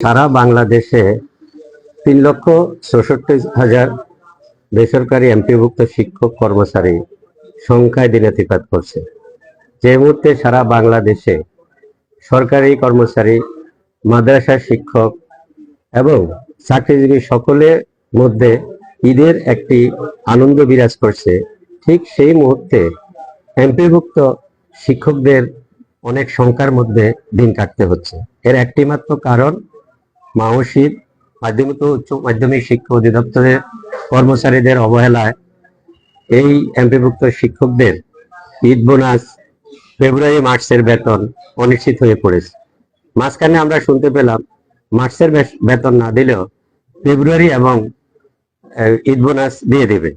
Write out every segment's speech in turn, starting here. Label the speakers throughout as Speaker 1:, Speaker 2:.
Speaker 1: সারা বাংলাদেশে তিন লক্ষ চৌষট্টি হাজার বেসরকারি এমপিভুক্ত শিক্ষক কর্মচারী সংখ্যায় দিনাতিপাত করছে। যে মুহূর্তে সারা বাংলাদেশে সরকারি কর্মচারী, মাদ্রাসার শিক্ষক এবং চাকরিজীবী সকলের মধ্যে ঈদের একটি আনন্দ বিরাজ করছে, ঠিক সেই মুহূর্তে এমপিভুক্ত শিক্ষকদের অনেক সংখ্যার মধ্যে দিন কাটতে হচ্ছে। এর একটি মাত্র কারণ মাহসিদ মাধ্যমিক উচ্চ মাধ্যমিক শিক্ষা অধিদপ্তরের কর্মচারীদের অবহেলায় এই এমপিভুক্ত শিক্ষকদের ঈদ বোনাস ফেব্রুয়ারি মার্চের বেতন অনিশ্চিত হয়ে পড়েছে। মাঝখানে আমরা শুনতে পেলাম মার্চের বেতন না দিলেও ফেব্রুয়ারি এবং ঈদ বোনাস দিয়ে দেবে।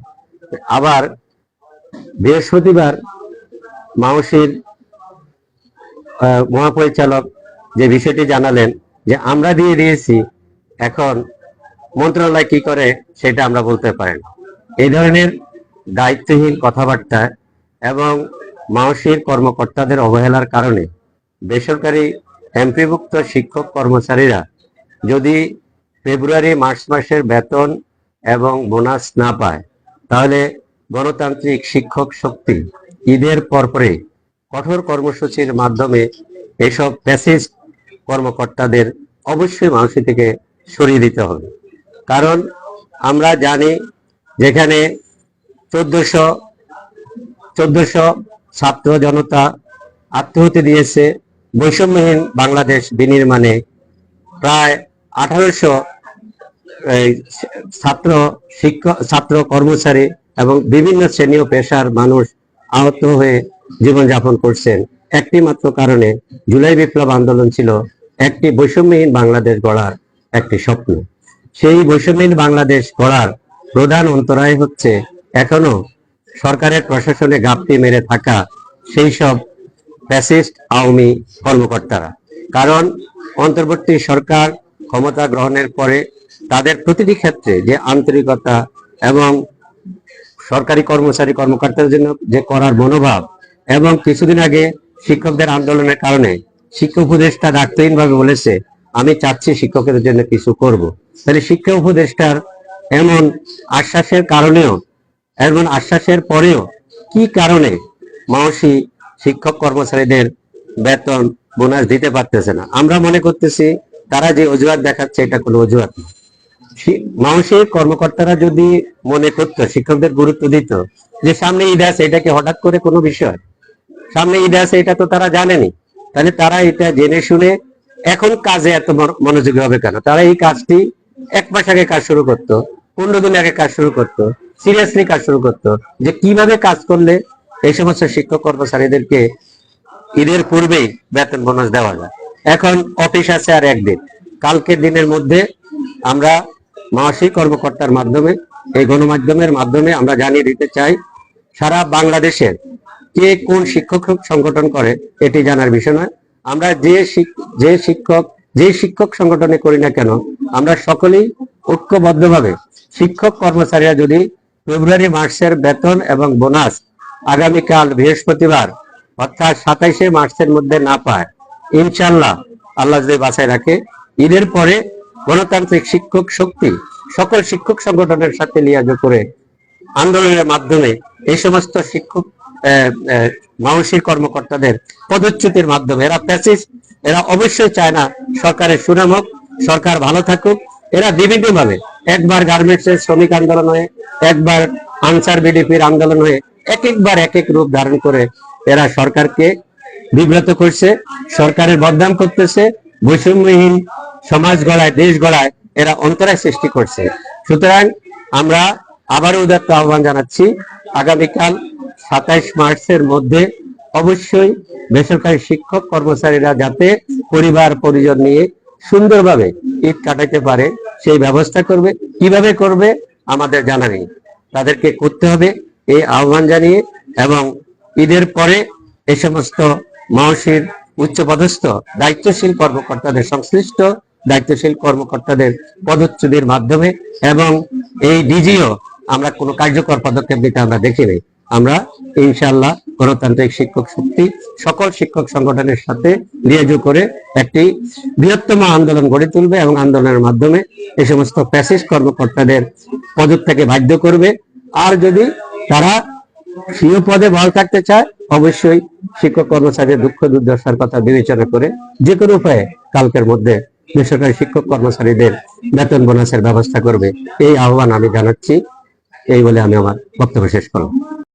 Speaker 1: আবার বৃহস্পতিবার মাহসির আহ, মহাপরিচালক যে বিষয়টি জানালেন যে আমরা দিয়ে দিয়েছি, এখন মন্ত্রণালয় কি করে সেটা আমরা বলতে পারেন এই ধরনের দায়িত্বহীন কথাবার্তা এবং মাওসির কর্মকর্তাদের অবহেলার কারণে বেসরকারি এমপিভুক্ত শিক্ষক কর্মচারীরা যদি ফেব্রুয়ারি, মার্চ মাসের বেতন এবং বোনাস না পায়, তাহলে গণতান্ত্রিক শিক্ষক শক্তি ঈদের পরপরে কঠোর কর্মসূচির মাধ্যমে এসব প্যাসেজ কর্মকর্তাদের অবশ্যই মানসি থেকে সরিয়ে দিতে হবে। কারণ আমরা জানি যেখানে চোদ্দশো চোদ্দশো ছাত্র জনতা আত্মহত্যা দিয়েছে, বৈষম্যহীন বাংলাদেশ বিনির্মাণে প্রায় আঠারোশো ছাত্র শিক্ষক, ছাত্র কর্মচারী এবং বিভিন্ন শ্রেণি ও পেশার মানুষ আহত হয়ে জীবনযাপন করছেন। একটি মাত্র কারণে জুলাই বিপ্লব আন্দোলন ছিল একটি বৈষম্যহীন বাংলাদেশ গড়ার একটি স্বপ্ন। সেই বৈষম্যহীন বাংলাদেশ গড়ার প্রধান অন্তরায় হচ্ছে এখনও সরকারের প্রশাসনে গাপটি মেরে থাকা সেই সব ফ্যাসিস্ট আওয়ামী কর্মকর্তারা। কারণ অন্তর্বর্তী সরকার ক্ষমতা গ্রহণের পরে তাদের প্রতিটি ক্ষেত্রে যে আন্তরিকতা এবং সরকারি কর্মচারী কর্মকর্তাদের জন্য যে করার মনোভাব এবং কিছুদিন আগে শিক্ষকদের আন্দোলনের কারণে শিক্ষা উপদেষ্টা দায়িত্বহীন ভাবে বলেছে, আমি চাচ্ছি শিক্ষকের জন্য কিছু করব। তাহলে শিক্ষা উপদেষ্টার এমন আশ্বাসের কারণেও, এমন আশ্বাসের পরেও কি কারণে মাওসি শিক্ষক কর্মচারীদের বেতন, বোনাস দিতে পারতেছে না? আমরা মনে করতেছি তারা যে অজুহাত দেখাচ্ছে, এটা কোনো অজুহাত না। মানসিক কর্মকর্তারা যদি মনে করতো, শিক্ষকদের গুরুত্ব দিত, যে সামনে ঈদ আছে, এটা কি হঠাৎ করে কোনো বিষয়? সামনে ঈদ আছে, এটা তো তারা জানেনি। তাহলে তারা এটা জেনে শুনে এখন কাজে এত মনোযোগী হবে কেন? তারা এই কাজটি এক মাস আগে কাজ শুরু করতো, পনেরো দিন আগে কাজ শুরু করতো সিরিয়াসলি কাজ শুরু করতো। যে কীভাবে কাজ করলে এই সমস্ত শিক্ষক কর্মচারীদেরকে ঈদের পূর্বেই বেতন বোনাস দেওয়া যায়? এখন অফিস আছে আর একদিন। কালকের দিনের মধ্যে আমরা মাসিক কর্মকর্তার মাধ্যমে, এই গণমাধ্যমের মাধ্যমে আমরা জানিয়ে দিতে চাই, সারা বাংলাদেশের কে কোন শিক্ষক সংগঠন করে, এটি জানার বিষয় নয়। আমরা যে যে শিক্ষক যে শিক্ষক সংগঠনে করি না কেন, আমরা সকলেই ঐক্যবদ্ধভাবে শিক্ষক কর্মচারীরা যদি ফেব্রুয়ারি মাসের বেতন এবং বোনাস আগামীকাল বৃহস্পতিবার, অর্থাৎ সাতাইশে মার্চের মধ্যে না পায় ইনশাল্লাহ আল্লাহ যদি বাঁচায় রাখে, ঈদের পরে গণতান্ত্রিক শিক্ষক শক্তি সকল শিক্ষক সংগঠনের সাথে লিয়াজো করে আন্দোলনের মাধ্যমে এই সমস্ত শিক্ষক মানসিক কর্মকর্তাদের পদচ্যুতির মাধ্যমে। এরা প্যাসিস এরা অবশ্যই চায় না সরকারের সুনাম হোক, সরকার ভালো থাকুক। এরা বিভিন্ন ভাবে একবার গার্মেন্টস এর শ্রমিক আন্দোলন হয়ে, একবার আনসার বিডিপির আন্দোলন হয়ে এক একবার এক এক রূপ ধারণ করে এরা সরকারকে বিব্রত করছে, সরকারের বদনাম করতেছে, বৈষম্যহীন সমাজ গড়ায়, দেশ গড়ায় এরা অন্তরায় সৃষ্টি করছে। সুতরাং আমরা আবারও উদাত্ত আহ্বান জানাচ্ছি, আগামীকাল সাতাইশ মার্চের মধ্যে অবশ্যই বেসরকারি শিক্ষক কর্মচারীরা যাতে পরিবার, পরিজন নিয়ে সুন্দরভাবে ঈদ কাটাতে পারে, সেই ব্যবস্থা করবে। কীভাবে করবে, আমাদের জানা নেই। তাদেরকে করতে হবে এই আহ্বান জানিয়ে এবং ঈদের পরে এ সমস্ত মাহসির উচ্চপদস্থ, দায়িত্বশীল কর্মকর্তাদের, সংশ্লিষ্ট দায়িত্বশীল কর্মকর্তাদের পদচ্যুতির মাধ্যমে এবং এই ডিজিও আমরা কোনো কার্যকর পদক্ষেপ দিতে আমরা দেখিনি আমরা ইনশাআল্লাহ গণতান্ত্রিক শিক্ষক শক্তি, সকল শিক্ষক সংগঠনের সাথে লিয়াজু করে একটি বৃহত্তম আন্দোলন গড়ে তুলবে এবং আন্দোলনের মাধ্যমে এই সমস্ত প্যাসিস্ট কর্মকর্তাদের পদত্যাগে বাধ্য করবে। আর যদি তারা স্বীয় পদে বহাল থাকতে চায়, অবশ্যই শিক্ষক কর্মচারীর দুঃখ দুর্দশার কথা বিবেচনা করে যে কোনো উপায়ে কালকের মধ্যে বেসরকারি শিক্ষক কর্মচারীদের বেতন বোনাসের ব্যবস্থা করবে। এই আহ্বান আমি জানাচ্ছি। এই বলে আমি আমার বক্তব্য শেষ করলাম।